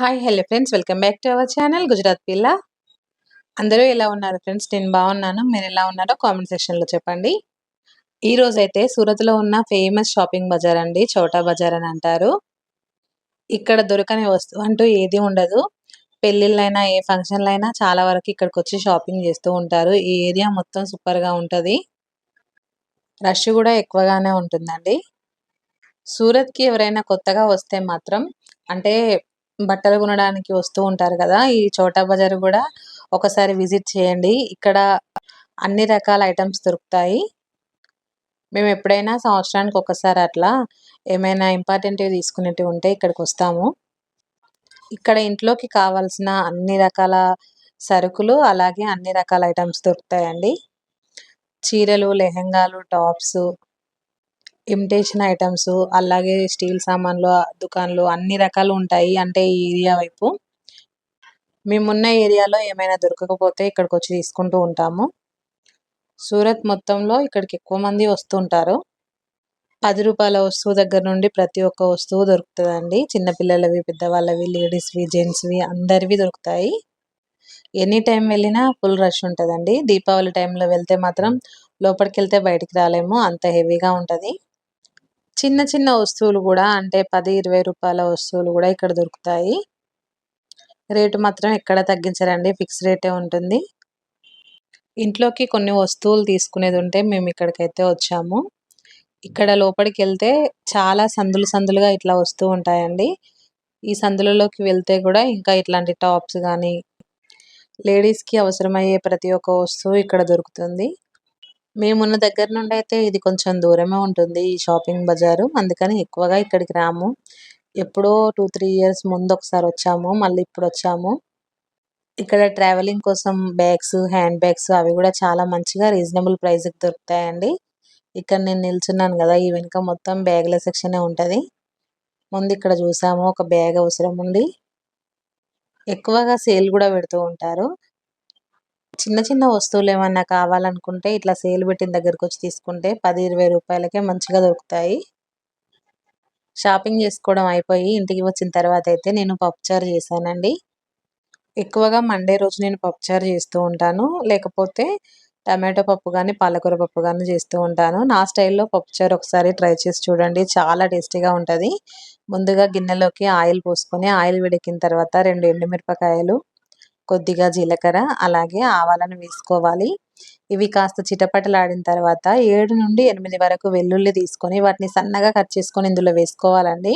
Hi hello friends welcome back to our channel Gujarat పిల్ల అందరూ ఎలా ఉన్నారు ఫ్రెండ్స్ నేను బాగున్నాను. మీరు ఎలా ఉన్నారో కామెంట్ సెక్షన్లో చెప్పండి. ఈ రోజు అయితే సూరత్లో ఉన్న ఫేమస్ షాపింగ్ బజార్ అండి చోటా బజార్ అని అంటారు. ఇక్కడ దొరకని వస్తువు అంటూ ఏది ఉండదు. పెళ్ళిళ్ళైనా ఏ ఫంక్షన్లైనా చాలా వరకు ఇక్కడికి వచ్చి షాపింగ్ చేస్తూ ఉంటారు. ఈ ఏరియా మొత్తం సూపర్గా ఉంటుంది. రష్ కూడా ఎక్కువగానే ఉంటుందండి. సూరత్కి ఎవరైనా కొత్తగా వస్తే మాత్రం అంటే బట్టలు కొనడానికి వస్తూ ఉంటారు కదా ఈ చోటా బజార్ కూడా ఒకసారి విజిట్ చేయండి. ఇక్కడ అన్ని రకాల ఐటమ్స్ దొరుకుతాయి. మేము ఎప్పుడైనా సంవత్సరానికి ఒకసారి అట్లా ఏమైనా ఇంపార్టెంట్వి తీసుకునేటివి ఉంటే ఇక్కడికి వస్తాము. ఇక్కడ ఇంట్లోకి కావాల్సిన అన్ని రకాల సరుకులు అలాగే అన్ని రకాల ఐటమ్స్ దొరుకుతాయండి. చీరలు లెహెంగాలు టాప్స్ ఇమిటేషన్ ఐటమ్స్ అలాగే స్టీల్ సామాన్లు దుకాన్లు అన్ని రకాలు ఉంటాయి అంటే ఈ ఏరియా వైపు. మేమున్న ఏరియాలో ఏమైనా దొరకకపోతే ఇక్కడికి వచ్చి తీసుకుంటూ ఉంటాము. సూరత్ మొత్తంలో ఇక్కడికి ఎక్కువ మంది వస్తుంటారు. పది రూపాయల వస్తువు దగ్గర నుండి ప్రతి ఒక్క వస్తువు దొరుకుతుందండి. చిన్నపిల్లలవి పెద్దవాళ్ళవి లేడీస్వి జెంట్స్వి అందరివి దొరుకుతాయి. ఎనీ టైం వెళ్ళినా ఫుల్ రష్ ఉంటుందండి. దీపావళి టైంలో వెళ్తే మాత్రం లోపలికి వెళ్తే బయటికి రాలేము. అంత హెవీగా ఉంటుంది. చిన్న చిన్న వస్తువులు కూడా అంటే పది ఇరవై రూపాయల వస్తువులు కూడా ఇక్కడ దొరుకుతాయి. రేటు మాత్రం ఎక్కడ తగ్గించరండి ఫిక్స్ రేటే ఉంటుంది. ఇంట్లోకి కొన్ని వస్తువులు తీసుకునేది ఉంటే మేము ఇక్కడికైతే వచ్చాము. ఇక్కడ లోపలికి వెళ్తే చాలా సందులు సందులుగా ఇట్లా వస్తూ ఉంటాయండి. ఈ సందులలోకి వెళ్తే కూడా ఇంకా ఇట్లాంటి టాప్స్ కానీ లేడీస్కి అవసరమయ్యే ప్రతి ఒక్క వస్తువు ఇక్కడ దొరుకుతుంది. మేమున్న దగ్గర నుండి అయితే ఇది కొంచెం దూరమే ఉంటుంది ఈ షాపింగ్ బజారు. అందుకని ఎక్కువగా ఇక్కడికి రాము. ఎప్పుడో టూ త్రీ ఇయర్స్ ముందు ఒకసారి వచ్చాము. మళ్ళీ ఇప్పుడు వచ్చాము. ఇక్కడ ట్రావెలింగ్ కోసం బ్యాగ్స్ హ్యాండ్ బ్యాగ్స్ అవి కూడా చాలా మంచిగా రీజనబుల్ ప్రైస్కి దొరుకుతాయండి. ఇక్కడ నేను నిల్చున్నాను కదా ఈ వెనుక మొత్తం బ్యాగ్ల సెక్షనే ఉంటుంది. ముందు ఇక్కడ చూసాము ఒక బ్యాగ్ అవసరం ఉంది. ఎక్కువగా సేల్ కూడా పెడుతూ ఉంటారు. చిన్న చిన్న వస్తువులు ఏమన్నా కావాలనుకుంటే ఇట్లా సేల్ పెట్టిన దగ్గరకు వచ్చి తీసుకుంటే పది ఇరవై రూపాయలకే మంచిగా దొరుకుతాయి. షాపింగ్ చేసుకోవడం అయిపోయి ఇంటికి వచ్చిన తర్వాత అయితే నేను పప్పుచారు చేశానండి. ఎక్కువగా మండే రోజు నేను పప్పుచారు చేస్తూ ఉంటాను. లేకపోతే టమాటో పప్పు కానీ పాలకూర పప్పు కానీ చేస్తూ ఉంటాను. నా స్టైల్లో పప్పుచారు ఒకసారి ట్రై చేసి చూడండి. చాలా టేస్టీగా ఉంటుంది. ముందుగా గిన్నెలోకి ఆయిల్ పోసుకొని ఆయిల్ వేడెక్కిన తర్వాత రెండు ఎండుమిరపకాయలు కొద్దిగా జీలకర్ర అలాగే ఆవాలను వేసుకోవాలి. ఇవి కాస్త చిటపటలాడిన తర్వాత ఏడు నుండి ఎనిమిది వరకు వెల్లుల్లి తీసుకొని వాటిని సన్నగా కట్ చేసుకొని ఇందులో వేసుకోవాలండి.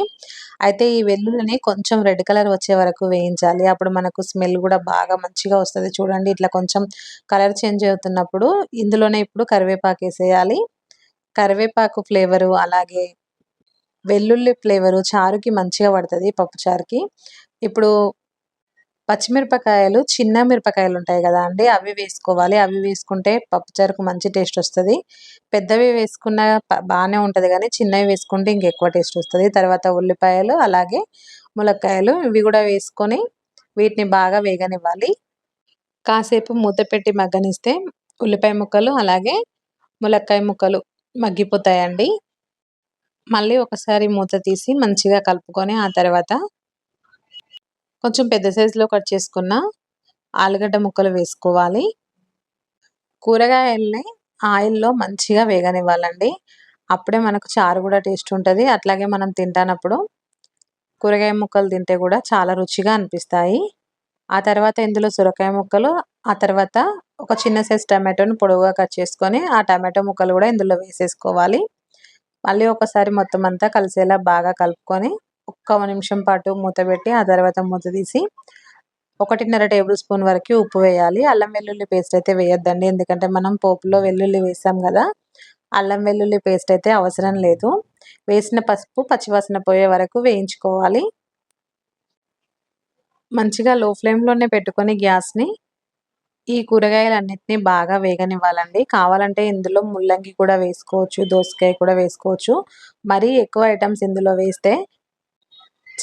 అయితే ఈ వెల్లుల్లిని కొంచెం రెడ్ కలర్ వచ్చే వరకు వేయించాలి. అప్పుడు మనకు స్మెల్ కూడా బాగా మంచిగా వస్తుంది. చూడండి ఇట్లా కొంచెం కలర్ చేంజ్ అవుతున్నప్పుడు ఇందులోనే ఇప్పుడు కరివేపాకు వేసేయాలి. కరివేపాకు ఫ్లేవరు అలాగే వెల్లుల్లి ఫ్లేవరు చారుకి మంచిగా పడుతుంది పప్పు చారుకి ఇప్పుడు పచ్చిమిరపకాయలు చిన్న మిరపకాయలు ఉంటాయి కదా అండి. అవి వేసుకోవాలి. అవి వేసుకుంటే పప్పుచారుకు మంచి టేస్ట్ వస్తుంది. పెద్దవి వేసుకున్న బాగానే ఉంటుంది కానీ చిన్నవి వేసుకుంటే ఇంకెక్కువ టేస్ట్ వస్తుంది. తర్వాత ఉల్లిపాయలు అలాగే ములక్కాయలు ఇవి కూడా వేసుకొని వీటిని బాగా వేగనివ్వాలి. కాసేపు మూత పెట్టి మగ్గనిస్తే ఉల్లిపాయ ముక్కలు అలాగే ములక్కాయ ముక్కలు మగ్గిపోతాయండి. మళ్ళీ ఒకసారి మూత తీసి మంచిగా కలుపుకొని ఆ తర్వాత కొంచెం పెద్ద సైజులో కట్ చేసుకున్న ఆలుగడ్డ ముక్కలు వేసుకోవాలి. కూరగాయల్ని ఆయిల్లో మంచిగా వేగనివ్వాలండి. అప్పుడే మనకు చారు కూడా టేస్ట్ ఉంటుంది. అట్లాగే మనం తింటానప్పుడు కూరగాయ ముక్కలు తింటే కూడా చాలా రుచిగా అనిపిస్తాయి. ఆ తర్వాత ఇందులో సొరకాయ ముక్కలు ఆ తర్వాత ఒక చిన్న సైజ్ టమాటోని పొడవుగా కట్ చేసుకొని ఆ టమాటో ముక్కలు కూడా ఇందులో వేసేసుకోవాలి. మళ్ళీ ఒకసారి మొత్తం అంతా కలిసేలా బాగా కలుపుకొని ఒక్క నిమిషం పాటు మూత పెట్టి ఆ తర్వాత మూత తీసి ఒకటిన్నర టేబుల్ స్పూన్ వరకు ఉప్పు వేయాలి. అల్లం వెల్లుల్లి పేస్ట్ అయితే వేయొద్దండి. ఎందుకంటే మనం పోపులో వెల్లుల్లి వేసాం కదా అల్లం వెల్లుల్లి పేస్ట్ అయితే అవసరం లేదు. వేసిన పసుపు పచ్చివాసన పోయే వరకు వేయించుకోవాలి. మంచిగా లో ఫ్లేమ్లోనే పెట్టుకొని గ్యాస్ని ఈ కూరగాయలన్నిటిని బాగా వేగనివ్వాలండి. కావాలంటే ఇందులో ముల్లంగి కూడా వేసుకోవచ్చు దోసకాయ కూడా వేసుకోవచ్చు. మరీ ఎక్కువ ఐటమ్స్ ఇందులో వేస్తే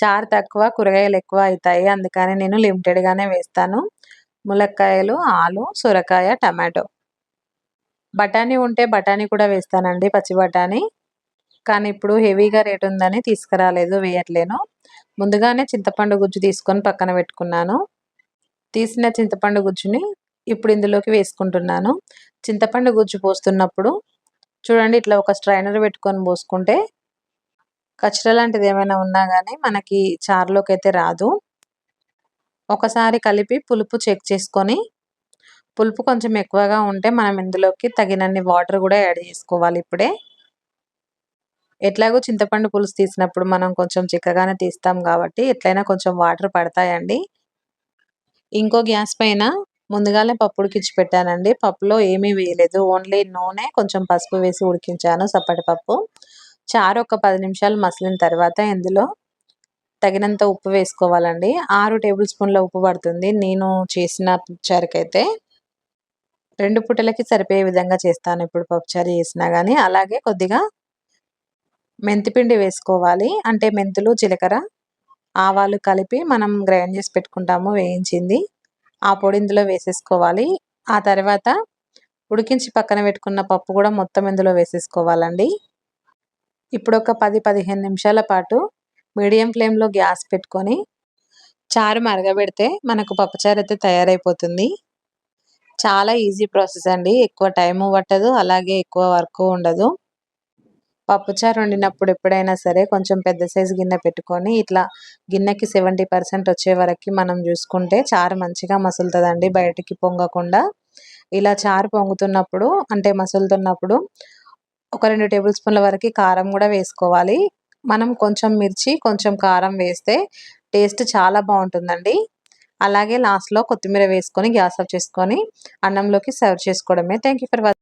చారు తక్కువ కూరగాయలు ఎక్కువ అవుతాయి. అందుకని నేను లిమిటెడ్గానే వేస్తాను. ములక్కాయలు ఆలు సొరకాయ టమాటో. బఠానీ ఉంటే బఠానీ కూడా వేస్తానండి పచ్చి బఠానీ. కానీ ఇప్పుడు హెవీగా రేట్ ఉందని తీసుకురాలేదు వేయట్లేను. ముందుగానే చింతపండు గుజ్జు తీసుకొని పక్కన పెట్టుకున్నాను. తీసిన చింతపండు గుజ్జుని ఇప్పుడు ఇందులోకి వేసుకుంటున్నాను. చింతపండు గుజ్జు పోస్తున్నప్పుడు చూడండి ఇట్లా ఒక స్ట్రైనర్ పెట్టుకొని పోసుకుంటే కచ్చర లాంటిది ఏమైనా ఉన్నా కానీ మనకి చారులోకి అయితే రాదు. ఒకసారి కలిపి పులుపు చెక్ చేసుకొని పులుపు కొంచెం ఎక్కువగా ఉంటే మనం ఇందులోకి తగినన్ని వాటర్ కూడా యాడ్ చేసుకోవాలి ఇప్పుడే. ఎట్లాగో చింతపండు పులుసు తీసినప్పుడు మనం కొంచెం చిక్కగానే తీస్తాం కాబట్టి ఎట్లయినా కొంచెం వాటర్ పడతాయండి. ఇంకో గ్యాస్ పైన ముందుగానే పప్పు ఉడికించి పెట్టానండి. పప్పులో ఏమీ వేయలేదు. ఓన్లీ నూనె కొంచెం పసుపు వేసి ఉడికించాను సప్పటి పప్పు. చారు ఒక పది నిమిషాలు మసిలిన తర్వాత ఇందులో తగినంత ఉప్పు వేసుకోవాలండి. ఆరు టేబుల్ స్పూన్ల ఉప్పు పడుతుంది. నేను చేసిన పప్పుచారుకైతే రెండు పుట్టలకి సరిపోయే విధంగా చేస్తాను. ఇప్పుడు పప్పుచారు చేసినా కానీ అలాగే కొద్దిగా మెంతిపిండి వేసుకోవాలి. అంటే మెంతులు జీలకర్ర ఆవాలు కలిపి మనం గ్రైండ్ చేసి పెట్టుకుంటాము వేయించింది. ఆ పొడి ఇందులో వేసేసుకోవాలి. ఆ తర్వాత ఉడికించి పక్కన పెట్టుకున్న పప్పు కూడా మొత్తం ఇందులో వేసేసుకోవాలండి. ఇప్పుడు ఒక పది పదిహేను నిమిషాల పాటు మీడియం ఫ్లేమ్లో గ్యాస్ పెట్టుకొని చారు మరగబెడితే మనకు పప్పుచారు అయితే తయారైపోతుంది. చాలా ఈజీ ప్రాసెస్ అండి. ఎక్కువ టైము పట్టదు అలాగే ఎక్కువ వర్క్ ఉండదు. పప్పుచారు వండినప్పుడు ఎప్పుడైనా సరే కొంచెం పెద్ద సైజు గిన్నె పెట్టుకొని ఇట్లా గిన్నెకి సెవెంటీ పర్సెంట్ వచ్చే వరకు మనం చూసుకుంటే చారు మంచిగా మసులుతుందండి బయటికి పొంగకుండా. ఇలా చారు పొంగుతున్నప్పుడు అంటే మసులుతున్నప్పుడు ఒక రెండు టేబుల్ స్పూన్ల వరకు కారం కూడా వేసుకోవాలి. మనం కొంచెం మిర్చి కొంచెం కారం వేస్తే టేస్ట్ చాలా బాగుంటుందండి. అలాగే లాస్ట్లో కొత్తిమీర వేసుకొని గ్యాస్ ఆఫ్ చేసుకొని అన్నంలోకి సర్వ్ చేసుకోవడమే. Thank for watching